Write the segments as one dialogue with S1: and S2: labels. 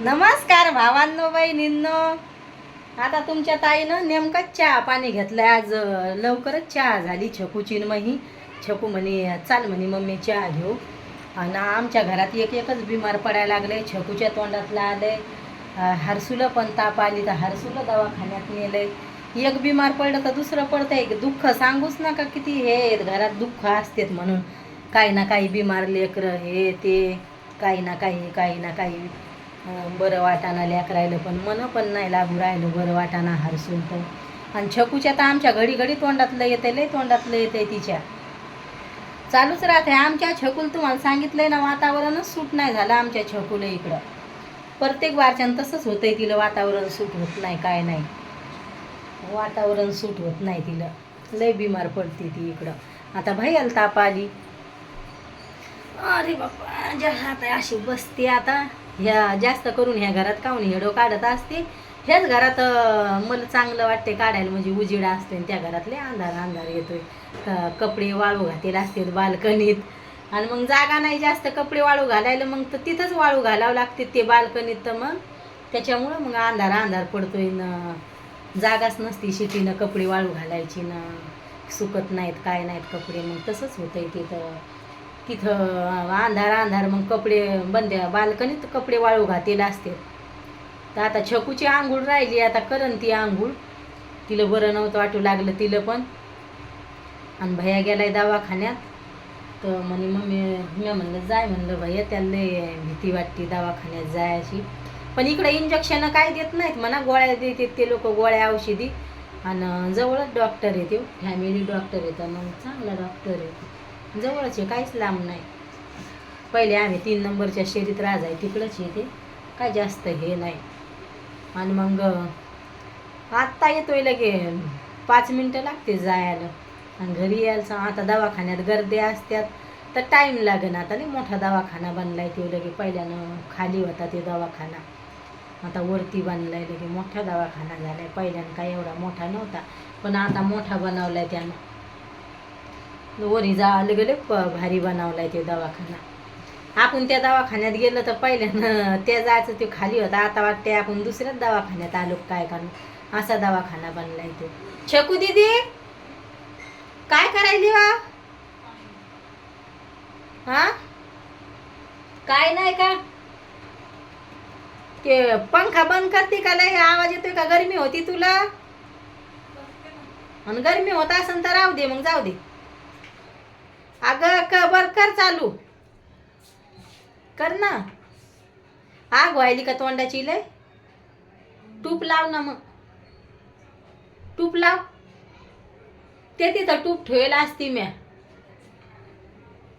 S1: नमस्कार भावांनो बहिणींनो. आता तुमच्या ताईनं नेमकं चहा पाणी घेतलंय आज. लवकरच चहा झाली छकूची मही. छकू म्हणे चाल म्हणे मम्मी चहा घेऊ. आणि आमच्या घरात एक एकच बिमार पडायला लागले छकूच्या तोंडातलं आले अं, हरसूला पण ताप आली तर हरसूला दवाखान्यात नेलंय. एक बिमार पडलं तर दुसरं पडतं एक दुःख सांगूच नका किती. हे आहेत, घरात दुःख असतेत म्हणून. काही ना काही बिमार लेकरं हे ते. काही ना काही काही ना काही. बरं वाटाना लेकरायलं पण मन पण नाही लागू राहिलं बरं वाटाना हरसून तर आणि छकूच्या तर आमच्या घडी घडी तोंडातलं येते लय तोंडातलं येते तिच्या. चालूच राहते आमच्या छकूल तुम्हाला सांगितलंय ना वातावरणच सूट नाही झालं आमच्या छकूला इकडं. प्रत्येक वारच्यानं तसंच होतंय तिला वातावरण सूट होत नाही काय नाही. वातावरण सूट होत नाही तिला. लय बिमार पडते ती इकडं. आता भैयाला ताप आली. अरे बाप्पा जा- आता अशी बसते आता. ह्या जास्त करून ह्या घरात काहून हेडो काढत असते? ह्याच घरात मला चांगलं वाटते काढायला म्हणजे उजेड असते आणि त्या घरातले अंधार अंधार येतोय. कपडे वाळू घातेले असतात बाल्कनीत. आणि मग जागा नाही जास्त कपडे वाळू घालायला मग तर तिथंच वाळू घालावं लागते ते बाल्कनीत तर मग. त्याच्यामुळं मग अंधार अंधार पडतोय न. जागाच नसती शिटीनं कपडे वाळू घालायची ना. सुकत नाहीत काय नाहीत कपडे मग तसंच होतंय तिथं तिथं अंधार अंधार मग कपडे बंद्या बाल्कनीत कपडे वाळू घातलेले असते. तर आता छकूची आंघोळ राहिली आता करन ती आंघोळ. तिला बरं नव्हतं वाटू लागलं तिला पण. आणि भैया गेलाय दवाखान्यात. तर म्हणे मम्मी मी म्हणलं जाय म्हणलं भैया त्याला भीती वाटते दवाखान्यात जायची. पण इकडे इंजेक्शन काय देत नाहीत म्हणा गोळ्या देतात ते लोक गोळ्या औषधी. आणि जवळच डॉक्टर येते फॅमिली डॉक्टर येतं मग चांगला डॉक्टर आहे. जवळच आहे काहीच लांब नाही. पहिले आम्ही तीन नंबरच्या शेरीत राजाय तिकडंच येते काय जास्त हे नाही. आणि मग आत्ता येतोय लगे पाच मिनटं लागते जायला. आणि घरी यायला आता दवाखान्यात गर्दी असत्यात. तर टाईम लागेल आता नाही मोठा दवाखाना बनलाय तो लगे. पहिल्यानं खाली होता ते दवाखाना. आता वरती बांधलाय लगे मोठा दवाखाना झालाय. पहिल्यानं काय एवढा मोठा नव्हता. पण आता मोठा बनवलाय त्यानं. वरी जायला गेले भारी भारी बनवलाय ते दवाखाना. आपण त्या दवाखान्यात गेलो तर पहिल्यानं त्या जायचं ते खाली होता. आता वाटते आपण दुसऱ्याच दवाखान्यात आलो काय कारण असा दवाखाना बनलाय तो. छकू दीदी काय करायली वा? हा? काय नाही का? ते पंखा बंद करते का लय? आवाज येतोय का? गरमी होती तुला? आणि गरमी होत असेल तर राहू दे मग जाऊ दे. अगं क बर कर चालू. कर ना. आग व्हायली का तोंडाची लय? टूप लाव ना मग. टूप लाव. ते तिथं टूप ठेवेल असती म्या.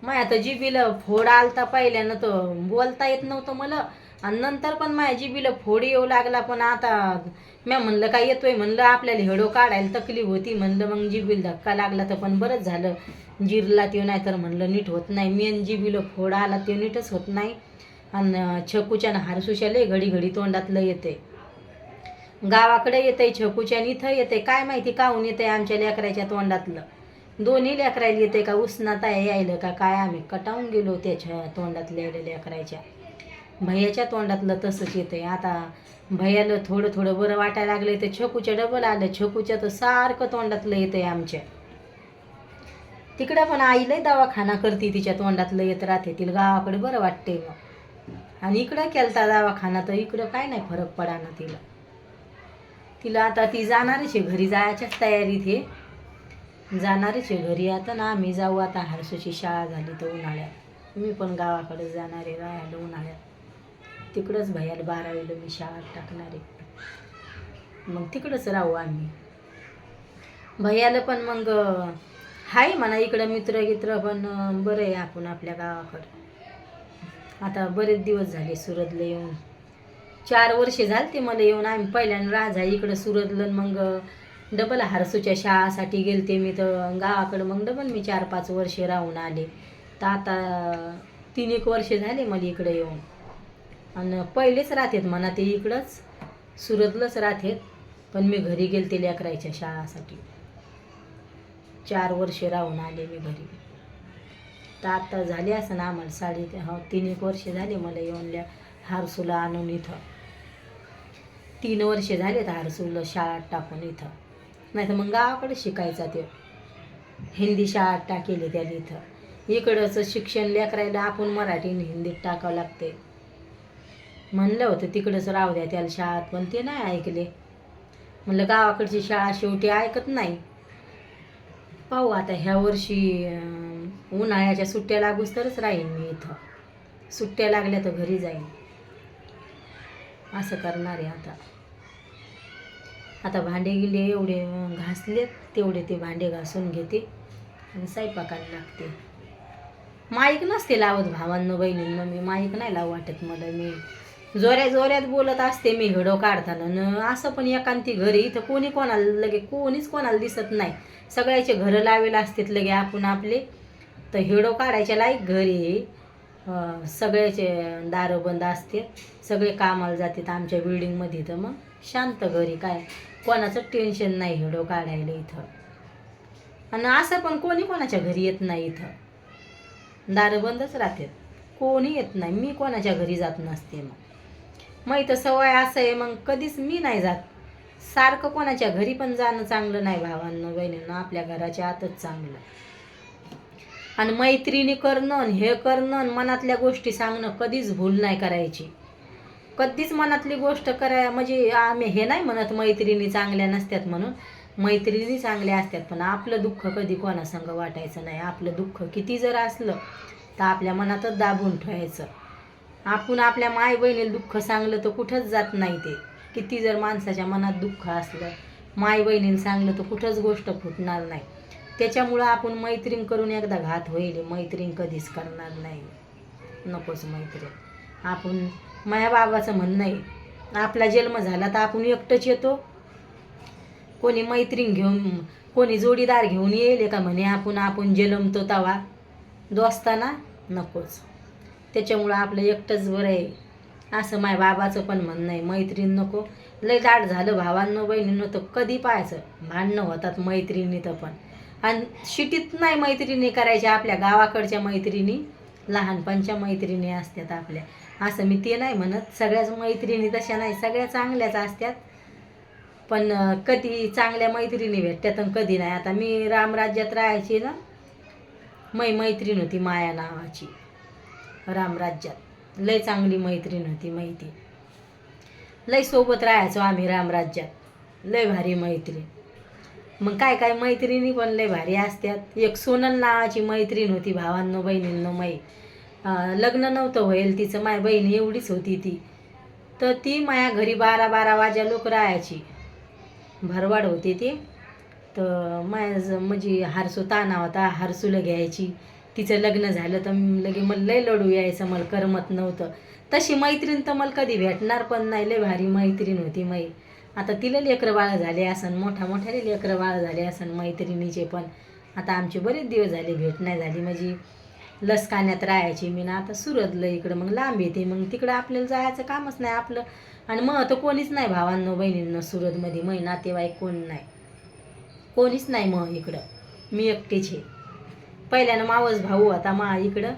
S1: माय आता जिबीला फोड आलता पहिल्यानं तर बोलता येत नव्हतं मला. आणि नंतर पण माझ्या जिबीला फोड येऊ लागला पण आता म्या म्हणलं काय येतोय? म्हणलं आपल्याला हेडो काढायला तकलीफ होती. म्हणलं मग जिबीला धक्का लागला तर पण बरंच झालं. जिरला ते नाही तर म्हणलं नीट होत नाही. मेन जिबीला फोड आला ते नीटच होत नाही. आणि छकूच्या आणि घडी घडी तोंडातलं येते गावाकडे येते छकूच्या इथं येते काय माहिती काहून येते आमच्या लेकराच्या तोंडातलं? दोन्ही लेकरायला येते का? उष्णता यायलं का? काय आम्ही कटावून गेलो त्याच्या तोंडातल्या लेकरायच्या. भैयाच्या तोंडातलं तसंच येतंय. आता भैयाला थोडं थोडं बरं वाटायला लागलं तर छकूच्या डबल आलं. छकूच्या तर सारखं तोंडातलं येतंय आमच्या. तिकडं पण आईलाही दवाखाना करते तिच्या तोंडातलं येत राहते. तिला गावाकडे बरं वाटते मग आणि इकडं केलता दवाखाना तर इकडं काय नाही फरक पडा ना तिला. तिला आता ती जाणारच आहे घरी जायच्याच तयारीत हे जाणारच आहे घरी. आता ना आम्ही जाऊ आता हर्षूची शाळा झाली तर उन्हाळ्यात. मी पण गावाकडे जाणार आहे राहायला उन्हाळ्यात. तिकडंच भैयाला बारावीला मी शाळेत टाकणार आहे. मग तिकडंच राहू आम्ही. भैयाला पण मग हाय म्हणा इकडं मित्र गित्र पण बरं आहे आपण आपल्या गावाकडं. आता बरेच दिवस झाले सुरतला येऊन. चार वर्षे झाले ते मला येऊन. आम्ही पहिल्यांदा राजा इकडं सुरतलं आणि मग डबल हारसूच्या शाळासाठी गेलते मी तर गावाकडं. मग डबल मी चार पाच वर्षे राहून आले. तर आता तीन एक वर्षे झाले मला इकडं येऊन. आणि पहिलेच राहतात म्हणा ते इकडंच. सुरतलाच राहतात. पण मी घरी गेले ते लेकरायच्या शाळासाठी. चार वर्षे राहून आले मी घरी. तर आता झाले असं ना आम्हाला साडे. हो तीन एक वर्ष झाले मला येऊन ल्या हारसूला आणून इथं. तीन वर्षे झालेत हारसूला शाळात टाकून इथं. नाही तर मग गावाकडे शिकायचा ते. हिंदी शाळात टाकेली त्याला इथं. इकडचं शिक्षण लेकरायला आपण मराठी हिंदीत टाकावं लागते. म्हणलं होतं तिकडंच राहू द्या त्याला शाळात पण ते नाही ऐकले. म्हणलं गावाकडची शाळा शेवटी ऐकत नाही. पाहू आता ह्या वर्षी उन्हाळ्याच्या सुट्ट्या लागूच तरच राहीन मी इथं. सुट्ट्या लागल्या तर घरी जाईन. असं करणार आहे आता. आता भांडे गेले एवढे घासलेत तेवढे ते भांडे घासून घेते आणि स्वयंपाकाला लागते. माईक नसते लावत भावांनो बहिणींना मी माईक नाही लावू वाटत मला मी जोऱ्या जोऱ्यात बोलत असते मी हिडो काढताना. न असं पण एकांती घरी. इथं कोणी कोणाला लगे कोणीच कोणाला दिसत नाही. सगळ्याचे घरं लावेल असतात लगे आपण आपले. तर हिडो काढायच्या लायक घरी सगळ्याचे दारं बंद असते. सगळे कामाला जातात आमच्या बिल्डिंगमध्ये तर मग शांत घरी काय? कोणाचं टेन्शन नाही हिडो काढायला इथं. आणि असं पण कोणी कोणाच्या घरी येत नाही इथं. दारं बंदच राहतात. कोणी येत नाही. मी कोणाच्या घरी जात नसते मग. मग इथं सवय असं आहे मग कधीच मी नाही जात. सारखं कोणाच्या घरी पण जाणं चांगलं नाही भावांना बहिणींना आपल्या घराच्या आतच चांगलं. आणि मैत्रिणी करणं हे करणं आणि मनातल्या गोष्टी सांगणं कधीच भूल नाही करायची. कधीच मनातली गोष्ट कराय म्हणजे आम्ही हे नाही म्हणत मैत्रिणी चांगल्या नसतात म्हणून. मैत्रिणी चांगल्या असतात पण आपलं दुःख कधी कोणासंग वाटायचं नाही. आपलं दुःख किती जर असलं तर आपल्या मनातच दाबून ठेवायचं. आपण आपल्या माय बहिणीला दुःख सांगलं तर कुठंच जात नाही ते. किती जर माणसाच्या मनात दुःख असलं माय बहिणीला सांगलं तर कुठंच गोष्ट फुटणार नाही. त्याच्यामुळं आपण मैत्रीण करून एकदा घात होईल मैत्रीण कधीच करणार नाही. नकोच मैत्रीण. आपण माया बाबाचं म्हणणं आहे आपला जन्म झाला तर आपण एकटंच येतो. कोणी मैत्रीण घेऊन कोणी जोडीदार घेऊन येईल का म्हणे आपण आपण जलमतो तवा. दोस्ताना नकोच. त्याच्यामुळं आपलं एकटंच बरं आहे. असं माय बाबाचं पण म्हणणं आहे मैत्रीण नको. लय दाट झालं भावांनो बहिणींनो तर कधी पाहायचं? भांडणं होतात मैत्रिणी तर पण. आणि शिटीत नाही मैत्रिणी करायच्या आपल्या गावाकडच्या मैत्रिणी लहानपणच्या मैत्रिणी असतात आपल्या. असं मी ते नाही म्हणत सगळ्याच मैत्रिणी तशा नाही सगळ्या चांगल्याच असतात. पण कधी चांगल्या मैत्रिणी भेटतात आणि कधी नाही. आता मी रामराज्यात राहायची ना मै मैत्रीण होती माया नावाची. रामराज्यात. लय चांगली मैत्रीण होती माहिती लय सोबत राहायचो आम्ही रामराज्यात. लय भारी मैत्रीण. मग काय काय मैत्रिणी पण लय भारी असतात एक सोनल नावाची मैत्रीण होती भावांनो बहिणींनो मै लग्न नव्हतं होईल तिचं माय बहीण एवढीच होती ती. तर ती माया घरी बारा बारा वाजा लोक राहायची. भरवाड होती ती. तर माझ्या म्हणजे हारसू ताना होता हारसूला घ्यायची. तिचं लग्न झालं तर लगे मला लय लढू यायचं मला करमत नव्हतं. तशी मैत्रीण तर मला कधी भेटणार पण नाही लय भारी मैत्रीण होती मै आता तिला लेकरं बाळ झाले असन मोठ्या मोठ्याने लेकरं बाळ झाले असन मैत्रिणीचे पण. आता आमचे बरेच दिवस झाले भेट नाही झाली म्हणजे लसकाण्यात राहायची मी ना आता सुरतलं इकडं. मग लांब येते मग तिकडं आपल्याला जायचं कामच नाही आपलं. आणि मग तर कोणीच नाही भावांनो बहिणींनो सुरतमध्ये मै नातेवाईक कोण नाही. कोणीच नाही मग इकडं. मी एकटीच आहे. पहिल्यानं मावस भाऊ आता मा इकडं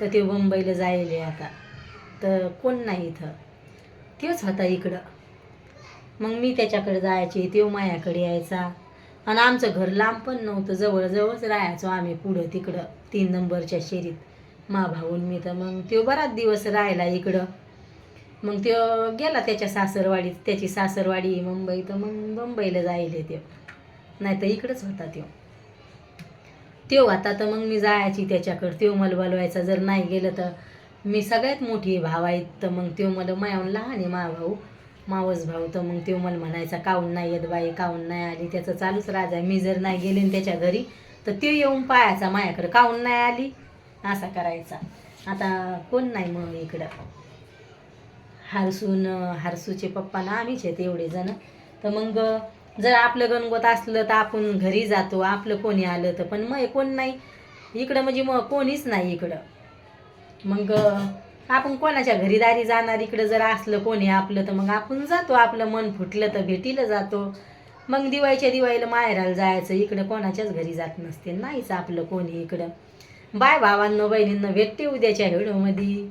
S1: तर ते मुंबईला जायले आता. तर कोण नाही इथं. तेच होता इकडं. मग मी त्याच्याकडे जायचे तो मायाकडे यायचा. आणि आमचं घर लांब पण नव्हतं जवळजवळच राहायचो आम्ही पुढं तिकडं तीन नंबरच्या शेरीत. मा भाऊन मी तर मग तो बराच दिवस राहिला इकडं. मग तो गेला त्याच्या सासरवाडीत त्याची सासरवाडी मुंबई तर मग मुंबईला जायले ते नाही तर इकडंच होता तो त्यो आता तर मग मी जायची त्याच्याकडं त्यो मला बोलवायचा जर नाही गेलं तर. मी सगळ्यात मोठी भाव आहेत तर मग त्यो मला मायाहून लहान आहे मा भाऊ हो, मावस भाऊ. तर मग त्यो मला म्हणायचा काऊन नाही येत बाई काऊन नाही आली? त्याचं चालूच राज आहे मी जर नाही गेले त्याच्या घरी तर त्यो येऊन पाहायचा माझ्याकडं काऊन नाही आली? असा करायचा. आता कोण नाही मग इकडं. हारसून हारसूचे पप्पा ना आम्हीच आहेत एवढे जण तर मग जर आपलं गणगोत असलं तर आपण घरी जातो आपलं कोणी आलं तर. पण मग कोण नाही? इकडं म्हणजे मग कोणीच नाही इकडं. मग आपण कोणाच्या घरीदारी जाणार? इकडं जर असलं कोणी आपलं तर मग आपण जातो. आपलं मन फुटलं तर भेटीला जातो. मग दिवाळीच्या दिवाळीला माहेराला जायचं. इकडं कोणाच्याच घरी जात नसते. नाहीच आपलं कोणी इकडं. बाय भावांना बहिणींना भेटते उद्याच्या व्हिडिओमध्ये.